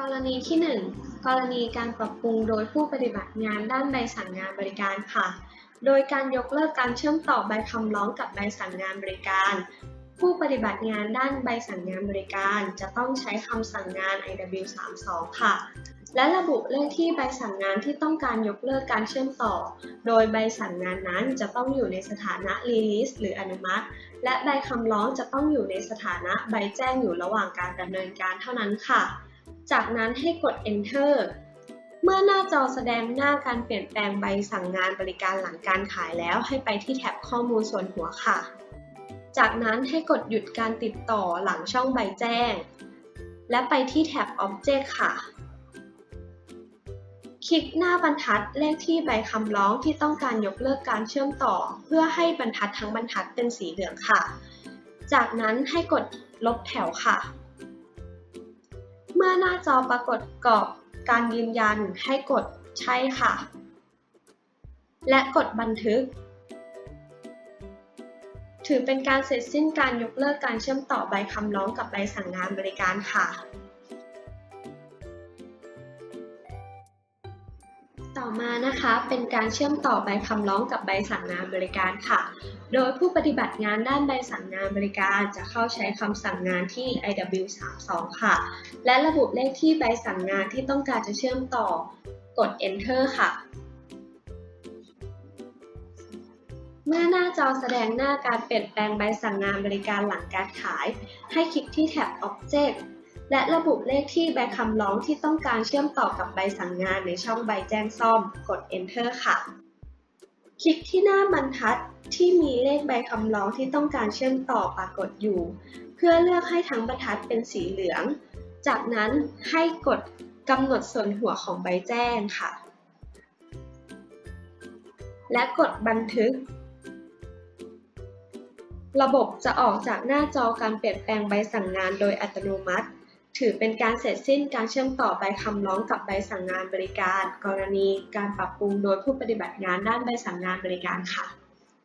กรณีที่ 1 กรณีการปรับปรุงโดยผู้ปฏิบัติงานด้านใบสั่งงานบริการค่ะ โดยการยกเลิกการเชื่อมต่อใบคำร้องกับใบสั่งงานบริการ ผู้ปฏิบัติงานด้านใบสั่งงานบริการ จะต้องใช้คำสั่งงาน IW32 ค่ะ และระบุเลขที่ใบสั่งงานที่ต้องการยกเลิกการเชื่อมต่อ โดยใบสั่งงานนั้นจะต้องอยู่ในสถานะ release หรืออนุมัติ และใบคำร้องจะต้องอยู่ในสถานะใบแจ้งอยู่ระหว่างการดำเนินการเท่านั้นค่ะ จากนั้นให้กด enter เมื่อหน้าจอแสดงหน้าการเปลี่ยนแปลงใบสั่งงานบริการหลังการขายแล้ว ให้ไปที่แท็บข้อมูลส่วนหัวค่ะ จากนั้นให้กดหยุดการติดต่อหลังช่องใบแจ้ง และไปที่แท็บ Object ค่ะ คลิกหน้าบรรทัดเลขที่ใบคำร้องที่ต้องการยกเลิกการเชื่อมต่อ เพื่อให้บรรทัดทั้งบรรทัดเป็นสีเหลืองค่ะ จากนั้นให้กดลบแถวค่ะ เมื่อหน้าจอปรากฏกรอบการยืนยันให้กดใช่ค่ะ และกดบันทึก ถือเป็นการเสร็จสิ้นการยกเลิกการเชื่อมต่อใบคำร้องกับใบสั่งงานบริการค่ะ ต่อมานะคะเป็นการเชื่อมต่อใบคำร้องกับใบสั่งงานบริการค่ะ โดยผู้ปฏิบัติงานด้านใบสั่งงานบริการจะเข้าใช้คำสั่งงานที่ IW32 ค่ะ และระบุเลขที่ใบสั่งงานที่ต้องการจะเชื่อมต่อกด Enter ค่ะ เมื่อหน้าจอแสดงหน้าการเปลี่ยนแปลงใบสั่งงานบริการหลังการขาย ให้คลิกที่แท็บ Object และระบุเลขที่ใบคำร้องที่ต้องการเชื่อมต่อกับใบสั่งงานในช่องใบแจ้งซ่อม กด Enter ค่ะ คลิกที่หน้าบรรทัดที่มีเลขใบคำร้องที่ต้องการเชื่อมต่อปรากฏอยู่ เพื่อเลือกให้ทั้งบรรทัดเป็นสีเหลือง จากนั้นให้กดกำหนดส่วนหัวของใบแจ้งค่ะ และกดบันทึก ระบบจะออกจากหน้าจอการเปลี่ยนแปลงใบสั่งงานโดยอัตโนมัติ ถือเป็นการเสร็จสิ้นการเชื่อมต่อใบคำร้องกับใบสั่งงานบริการ กรณีการปรับปรุงโดยผู้ปฏิบัติงานด้านใบสั่งงานบริการค่ะ